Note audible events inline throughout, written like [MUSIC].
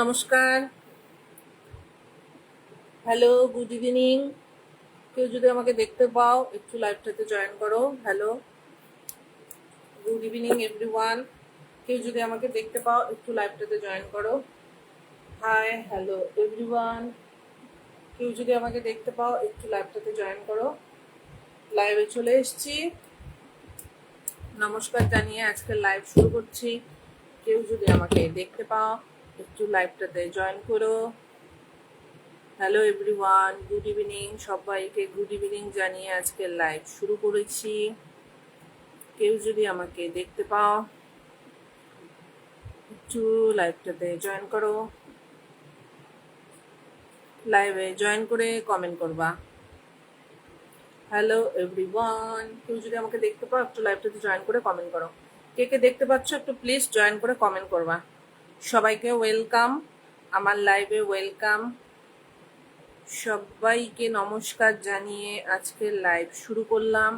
নমস্কার। Hello good evening কেউ যদি আমাকে দেখতে পাও, একটু লাইভটাতে জয়েন করো। হ্যালো গুড ইভিনিং এভরিওয়ান কেউ যদি আমাকে দেখতে পাও, একটু লাইভটাতে জয়েন করো। হাই হ্যালো এভরিওয়ান কেউ যদি আমাকে দেখতে পাও, একটু লাইভটাতে জয়েন করো। লাইভে চলে এসেছি। নমস্কার জানিয়ে আজকে লাইভ শুরু করছি। কেউ যদি আমাকে দেখতে পাও একটু লাইভটাতে জয়েন করো। হ্যালো এভরিওয়ান গুড ইভিনিং সবাইকে গুড ইভিনিং জানিয়ে আজকে লাইভ শুরু করেছি। কেউ যদি আমাকে দেখতে পাও, একটু লাইভটাতে জয়েন করো। লাইভে জয়েন করে কমেন্ট করবা। হ্যালো এভরিওয়ান কেউ যদি আমাকে দেখতে পাও, একটু লাইভটাতে জয়েন করে কমেন্ট করো। কে কে দেখতে পাচ্ছ, একটু প্লিজ জয়েন করে কমেন্ট করবা। সবাইকে ওয়েলকাম। আমার লাইভে ওয়েলকাম। সবাইকে নমস্কার জানিয়ে আজকে লাইভ শুরু করলাম।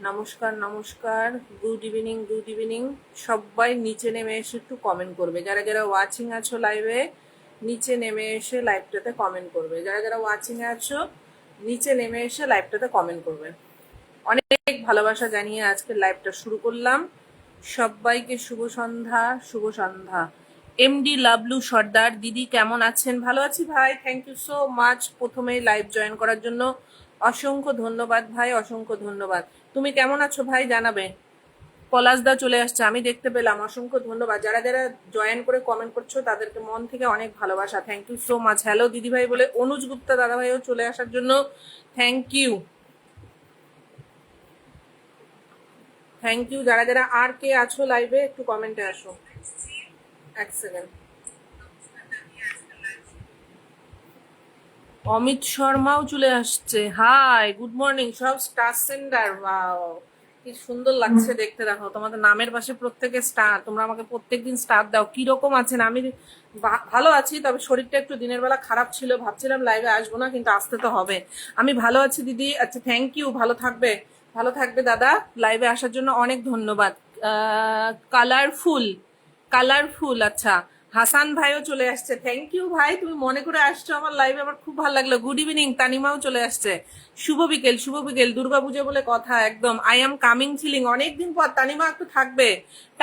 নমস্কার নমস্কার। গুড ইভিনিং গুড ইভিনিং সবাই নিচে নেমে এসে একটু কমেন্ট করবে। যারা যারা ওয়াচিং আছো লাইভে নিচে নেমে এসে লাইভটাতে কমেন্ট করবে। যারা যারা ওয়াচিং আছো, নিচে নেমে এসে লাইভটাতে কমেন্ট করবে। অনেক ভালোবাসা জানিয়ে আজকে লাইভটা শুরু করলাম। সবাইকে শুভ সন্ধ্যা শুভ সন্ধ্যা। এমডি লাভলু সর্দার, দিদি কেমন আছেন? ভালো আছি ভাই থ্যাংক ইউ সো মাচ প্রথমে লাইভ জয়েন করার জন্য অসংখ্য ধন্যবাদ ভাই, অসংখ্য ধন্যবাদ। তুমি কেমন আছো ভাই, জানাবে? পলাশদা চলে আসছে, আমি দেখতে পেলাম। অসংখ্য ধন্যবাদ। যারা যারা জয়েন করে কমেন্ট করছ, তাদেরকে মন থেকে অনেক ভালোবাসা। Thank you so much hello দিদি ভাই বলে, অনুজ গুপ্তা দাদা ভাইও চলে আসার জন্য থ্যাংক ইউ থ্যাংক ইউ যারা যারা আর কে আছো লাইভে একটু কমেন্টে আসো। এক সেকেন্ড অমিত শর্মাও চলে আসছে। হাই গুড মর্নিং সব স্টার সেন্ডার ওয়াও কি সুন্দর লাগছে দেখতে দেখো। তোমাদের নামের পাশে প্রত্যেকে স্টার তোমরা আমাকে প্রত্যেকদিন স্টার দাও। কি রকম আছেন? আমি ভালো আছি তবে শরীরটা একটু দিনের বেলা খারাপ ছিল। ভাবছিলাম লাইভে আসব না কিন্তু আসতে তো হবে। আমি ভালো আছি দিদি। আচ্ছা থ্যাংক ইউ ভালো থাকবে। ভালো থাকবে দাদা। লাইভে আসার জন্য অনেক ধন্যবাদ। কালারফুল কালারফুল আচ্ছা। হাসান ভাইও চলে আসছে। থ্যাংক ইউ ভাই, তুমি মনে করে আসছো আমার লাইভে আমার খুব ভালো লাগল। গুড ইভিনিং তানিমাও চলে আসছে। শুভ বিকেল শুভ বিকেল দুর্গাপুজো বলে কথা, একদম। আই এম কামিং ছিলিং অনেকদিন পর তানিমা একটু থাকবে।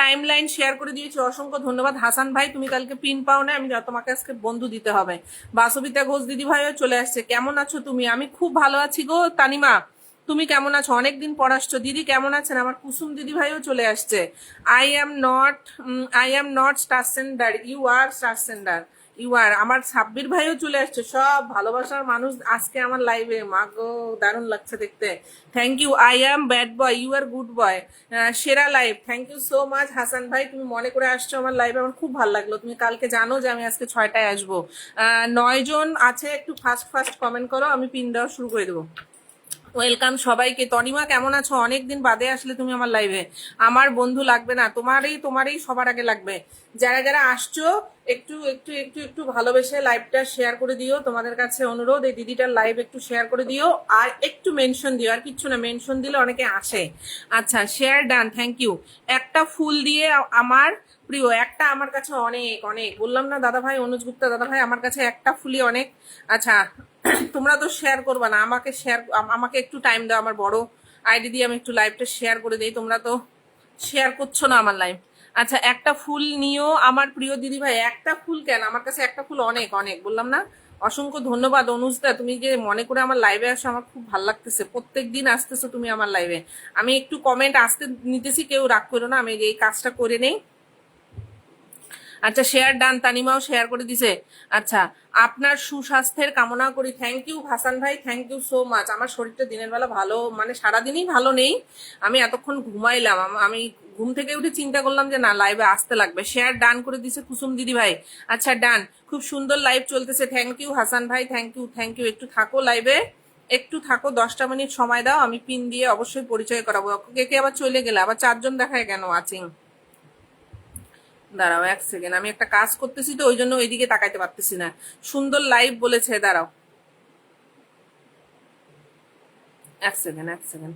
টাইম লাইন শেয়ার করে দিয়েছি, অসংখ্য ধন্যবাদ। হাসান ভাই, তুমি কালকে পিন পাও না, আমি তোমাকে আজকে বন্ধু দিতে হবে। বাসবিতা ঘোষ দিদি ভাইও চলে আসছে। কেমন আছো তুমি? আমি খুব ভালো আছি গো, তানিমা। তুমি কেমন আছো? অনেকদিন পর আসছো। দিদি কেমন আছেন? আমার কুসুম দিদি ভাইও চলে আসছে। I am not I am not star sender you are star sender you are আমার সাব্বির ভাইও চলে আসছে। সব ভালোবাসার মানুষ আজকে আমার লাইভে মা গো দারুণ লাগছে দেখতে। Thank you I am bad boy you are good boy সেরা live thank you so much Hasan ভাই। তুমি মনে করে আসছো আমার লাইভে আমার খুব ভালো লাগল। তুমি কালকে জানো যে আমি আজকে ছয়টায় আসব। আহ, নয় জন আছে। একটু ফার্স্ট ফার্স্ট কমেন্ট করো। আমি পিন দেওয়া শুরু করে দেবো। ওয়েলকাম সবাইকে। তনিমা, কেমন আছো? অনেকদিন বাদে আসলে তুমি আমার লাইভে আমার বন্ধু লাগবে না, তোমারই তোমারই সবার আগে লাগবে। যারা যারা আসছো, একটু একটু একটু একটু ভালোবেসে লাইভটা শেয়ার করে দিও। তোমাদের কাছে অনুরোধ, এই দিদিটার লাইভ একটু শেয়ার করে দিও। আর একটু মেনশন দিও, আর কিচ্ছু না মেনশন দিলে অনেকে আসে। আচ্ছা শেয়ার ডান থ্যাংক ইউ একটা ফুল দিয়ে আমার প্রিয়, একটা আমার কাছে অনেক অনেক। বললাম না দাদা ভাই অনুজ গুপ্তা দাদা ভাই আমার কাছে একটা ফুলই অনেক। আচ্ছা তোমরা তো শেয়ার করবা না, আমাকে শেয়ার আমাকে একটু টাইম দাও, আমার বড় আইডি দিয়ে আমি একটু লাইভটা শেয়ার করে দিই, তোমরা তো শেয়ার করছ না আমার লাইভ আচ্ছা একটা ফুল নিও, আমার প্রিয় দিদি ভাই, একটা ফুল কেন? আমার কাছে একটা ফুল অনেক অনেক, বললাম না? অসংখ্য ধন্যবাদ, অনুজদা, তুমি যে মনে করে আমার লাইভে আসো, আমার খুব ভালো লাগতেছে। প্রত্যেক দিন আসতেছো তুমি আমার লাইভে আমি একটু কমেন্ট আসতে নিতেছি, কেউ রাগ করো না, আমি এই কাজটা করে নেই। আচ্ছা শেয়ার ডান তানিমাও শেয়ার করে দিছে। আচ্ছা আপনার সুস্বাস্থ্যের কামনা করি। থ্যাংক ইউ হাসান ভাই থ্যাংক ইউ সো মাচ আমার শরীরটা দিনের বেলা ভালো মানে সারাদিনই ভালো নেই। আমি এতক্ষণ ঘুমাইলাম। আমি ঘুম থেকে উঠে চিন্তা করলাম যে, না লাইভে আসতে লাগবে। শেয়ার ডান করে দিছে কুসুম দিদি ভাই। আচ্ছা ডান খুব সুন্দর লাইভ চলতেছে। থ্যাংক ইউ হাসান ভাই থ্যাংক ইউ থ্যাংক ইউ একটু থাকো লাইভে একটু থাকো, দশটা মিনিট সময় দাও। আমি পিন দিয়ে অবশ্যই পরিচয় করাবো। কে কে আবার চলে গেলে? আবার চারজন দেখায় কেন? ওয়াচিং দাঁড়াও এক সেকেন্ড আমি একটা কাজ করতেছি তো, ওই জন্য ওইদিকে তাকাইতে পারতেছি না। সুন্দর লাইভ বলেছে, দাঁড়াও। এক সেকেন্ড এক সেকেন্ড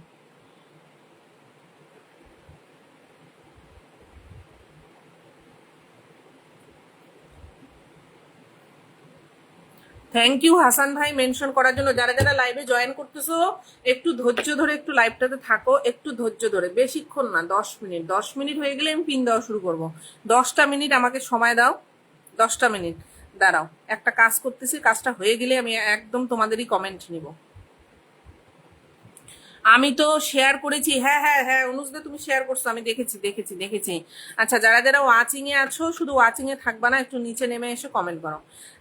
থ্যাংক ইউ হাসান ভাই মেনশন করার জন্য। যারা যারা লাইভে জয়েন করতেছো, একটু ধৈর্য ধরে, একটু লাইভটাতে থাকো, একটু ধৈর্য ধরে। বেশিক্ষণ না, দশ মিনিট। দশ মিনিট হয়ে গেলে আমি পিন দেওয়া শুরু করব। দশটা মিনিট আমাকে সময় দাও। দশটা মিনিট। দাঁড়াও, একটা কাজ করতেছি, কাজটা হয়ে গেলে আমি একদম তোমাদেরই কমেন্ট নিব। আমি তো শেয়ার করেছি। হ্যাঁ হ্যাঁ হ্যাঁ অনুজদা তুমি শেয়ার করছ, আমি দেখেছি দেখেছি দেখেছি। আচ্ছা যারা যারা ওয়াচিং এ আছো, শুধু ওয়াচিং এ থাকবা না, একটু নিচে নেমে এসে কমেন্ট করো।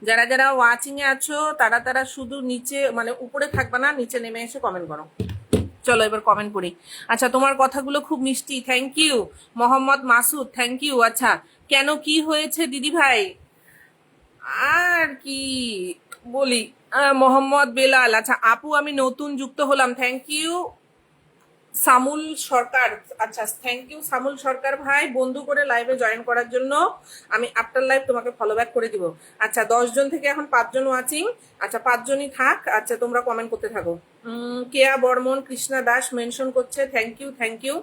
যারা যারা ওয়াচিং এ আছো, তারা তারা শুধু নিচে মানে উপরে থাকবা না, নিচে নেমে এসে কমেন্ট করো। চলো এবার কমেন্ট করি। আচ্ছা তোমার কথাগুলো খুব মিষ্টি thank you Mohammad Masud thank you আচ্ছা কেন কি হয়েছে, দিদি ভাই? আর কি বলি? মোহাম্মদ বেলাল আচ্ছা আপু, আমি নতুন যুক্ত হলাম থ্যাংক ইউ সামুল সরকার আচ্ছা থ্যাংক ইউ সামুল সরকার ভাই, বন্ধু করে লাইভে জয়েন করার জন্য আমি আফটার লাইভ তোমাকে ফলো ব্যাক করে দিব। আচ্ছা দশজন থেকে এখন পাঁচজন ওয়াচিং আচ্ছা পাঁচজনই থাক। আচ্ছা তোমরা কমেন্ট করতে থাকো। কেয়া বর্মন, কৃষ্ণা দাস মেনশন করছে থ্যাংক ইউ থ্যাংক ইউ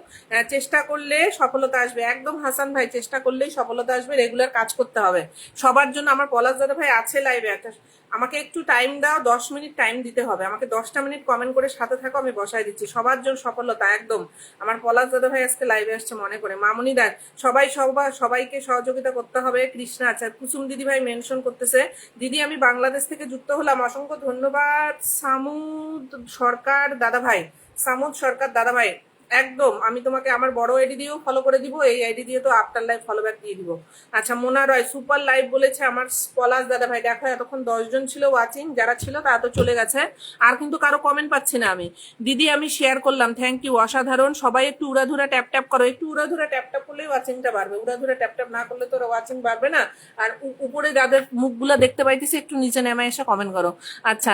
চেষ্টা করলে সফলতা আসবে। একদম হাসান ভাই, চেষ্টা করলেই সফলতা আসবে রেগুলার কাজ করতে হবে। সবার জন্য আমার পলাশ দাদা ভাই আছে লাইভে একটা, আমাকে একটু টাইম দাও, দশ মিনিট টাইম দিতে হবে। আমাকে দশটা মিনিট কমেন্ট করে সাথে থাকো, আমি বসাই দিচ্ছি। সবার জন্য সফলতা, একদম। আমার পলাশ দাদা ভাই আজকে লাইভে আসছে, মনে করে। মামুনি দেখ সবাই সবার সবাইকে সহযোগিতা করতে হবে। কৃষ্ণা আচ্ছা কুসুম দিদি ভাই মেনশন করতেছে। দিদি, আমি বাংলাদেশ থেকে যুক্ত হলাম। অসংখ্য ধন্যবাদ, সামুদ সরকার দাদা ভাই সামুদ সরকার দাদা ভাই একদম, আমি তোমাকে আমার বড় আইডি দিয়েও ফলো করে দিব, এই আইডি দিয়ে তো আফটার লাইভ ফলো ব্যাক দিয়ে দিব। আচ্ছা মোনা রয় সুপার লাইভ বলেছে আমার পলাশ দাদা ভাই দেখো এতক্ষণ দশজন ছিল ওয়াচিং যারা ছিল তারা তো চলে গেছে, আর কিন্তু কারও কমেন্ট পাচ্ছি না আমি। দিদি, আমি শেয়ার করলাম থ্যাংক ইউ অসাধারণ, সবাই একটু উড়াধুরা ট্যাপ ট্যাপ করো, একটু উড়াধুরা ট্যাপ ট্যাপ করলেই ওয়াচিংটা বাড়বে, উড়াধুরা ট্যাপ ট্যাপ না করলে তো ওরা ওয়াচিং বাড়বে না, আর উপরে যাদের মুখগুলো দেখতে পাইতেছি, একটু নিচে নেমে এসে কমেন্ট করো। আচ্ছা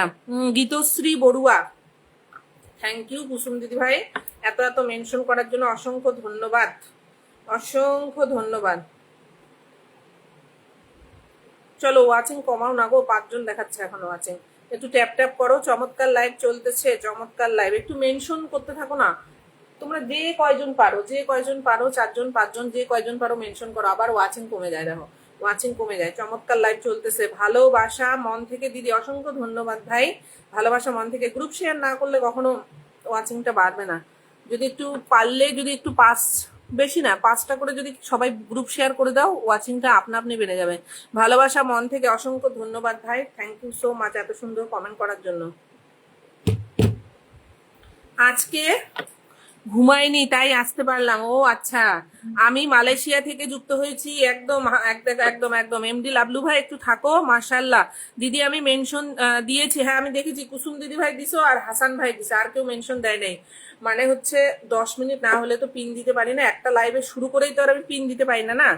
গীতশ্রী বড়ুয়া থ্যাংক ইউ কুসুম দিদি ভাই। এত এত মেনশন করার জন্য অসংখ্য ধন্যবাদ। অসংখ্য ধন্যবাদ। চলো ওয়াচিং কমাও না গো, পাঁচজন দেখাচ্ছে এখন ওয়াচিং একটু ট্যাপ ট্যাপ করো, চমৎকার লাইভ চলতেছে, চমৎকার লাইভ একটু মেনশন করতে থাকো না। তোমরা যে কয়জন পারো, যে কয়জন পারো, চারজন, পাঁচজন, যে কয়জন পারো মেনশন করো। আবার ওয়াচিং কমে যায়, দেখো। ওয়াচিং কমে যায়। চমৎকার লাইভ চলতেছে। ভালোবাসা, মন থেকে দিদি, অসংখ্য ধন্যবাদ ভাই। ভালোবাসা, মন থেকে গ্রুপ শেয়ার না করলে কখনো ওয়াচিংটা বাড়বে না। যদি একটু পারলে, যদি একটু পাস বেশি না, পাঁচটা করে যদি সবাই গ্রুপ শেয়ার করে দাও, ওয়াচিংটা আপনা আপনি বেড়ে যাবে। ভালোবাসা, মন থেকে অসংখ্য ধন্যবাদ ভাই। থ্যাংক ইউ সো মাচ এত সুন্দর কমেন্ট করার জন্য। আজকে ঘুমাইনি, তাই আসতে পারলাম। ও আচ্ছা। আমি মালয়েশিয়া থেকে যুক্ত হয়েছি, একদম একদম একদম। এমডি লাবলু ভাই, একটু থাকো মার্শাল্লাহ দিদি, আমি মেনশন দিয়েছি হ্যাঁ আমি দেখেছি, কুসুম দিদি ভাই দিছো আর হাসান ভাই দিছে, আর কেউ মেনশন দেয় নাই। মানে হচ্ছে, দশ মিনিট না হলে তো পিন দিতে পারি না, একটা লাইভে শুরু করেই তো আর আমি পিন দিতে পারি না না?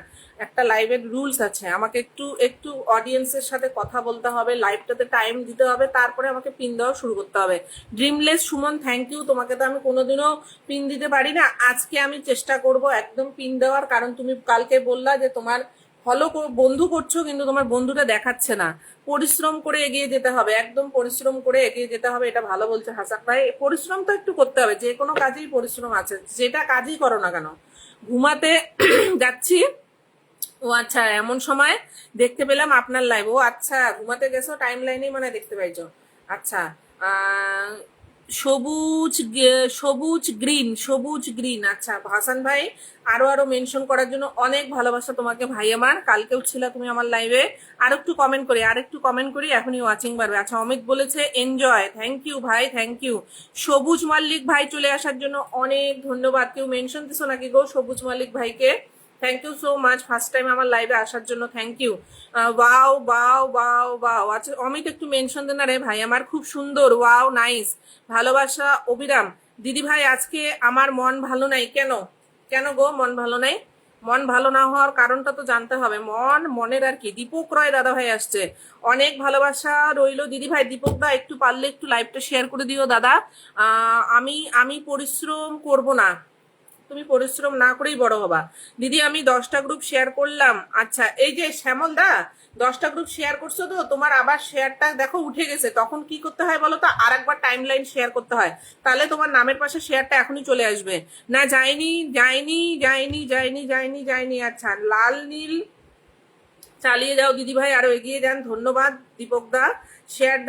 একটা লাইভের রুলস আছে, আমাকে একটু একটু অডিয়েন্সের সাথে কথা বলতে হবে লাইভটাতে টাইম দিতে হবে, তারপরে আমাকে পিন দেওয়া শুরু করতে হবে। ড্রিমলেস সুমন থ্যাংক ইউ তোমাকে তো আমি কোনোদিনও পিন দিতে পারি না। আজকে আমি চেষ্টা করব একদম পিন দেওয়ার কারণ তুমি কালকে বললা যে তোমার ফলো বন্ধু করছ কিন্তু তোমার বন্ধুটা দেখাচ্ছে না। পরিশ্রম করে এগিয়ে যেতে হবে, একদম পরিশ্রম করে এগিয়ে যেতে হবে, এটা ভালো বলছে হাসান ভাই। পরিশ্রম তো একটু করতে হবে, যে কোনো কাজেই পরিশ্রম আছে, যেটা কাজই করো না কেন। ঘুমাতে [CLEARS THROAT] যাচ্ছি। ও আচ্ছা এমন সময় দেখতে পেলাম আপনার লাইভ ও আচ্ছা ঘুমাতে গেছো টাইম লাইনেই মানে দেখতে পাইছো। আচ্ছা সবুজ সবুজ গ্রিন সবুজ গ্রিন। আচ্ছা হাসান ভাই, আরও আরও মেনশন করার জন্য অনেক ভালোবাসা তোমাকে ভাই আমার। কালকেও ছিল তুমি আমার লাইভে আর একটু কমেন্ট করি আর একটু কমেন্ট করি, এখনই ওয়াচিং বাড়বে। আচ্ছা অমিত বলেছে এনজয় থ্যাংক ইউ ভাই থ্যাংক ইউ সবুজ মাল্লিক ভাই চলে আসার জন্য অনেক ধন্যবাদ। কেউ মেনশন দিছো নাকি গো সবুজ মাল্লিক ভাইকে? Thank you so much first time আমার লাইভে আসার জন্য থ্যাংক ইউ ওয়াও বাও বাও বাও আচ্ছা অমিত একটু মেনশন দেন না রে ভাই, আমার খুব সুন্দর ওয়াও নাইস ভালোবাসা অবিরাম। দিদি ভাই, আজকে আমার মন ভালো নাই কেন? কেন গো মন ভালো নাই? মন ভালো না হওয়ার কারণটা তো জানতে হবে। মন, মনের আর কি। দীপক রয় দাদা ভাই আসছে। অনেক ভালোবাসা রইল। দিদি ভাই, দীপক দা, একটু পারলে একটু লাইভটা শেয়ার করে দিও, দাদা। আমি আমি পরিশ্রম করব না। তুমি পরিশ্রম না করেই বড় হবা। দিদি, আমি দশটা গ্রুপ শেয়ার করলাম। আচ্ছা এই যে শ্যামল দা, দশটা গ্রুপ শেয়ার করছ তো, তোমার আবার শেয়ারটা দেখো উঠে গেছে। তখন কি করতে হয় বলো তো? আর একবার টাইম লাইন শেয়ার করতে হয়। তাহলে তোমার নামের পাশে শেয়ারটা এখনই চলে আসবে। না, যায়নি যায়নি যায়নি যায়নি যায়নি যায়নি। আচ্ছা লাল, নীল, চালিয়ে যাও দিদি ভাই আরও এগিয়ে যান। ধন্যবাদ, দীপক দা। শেয়ার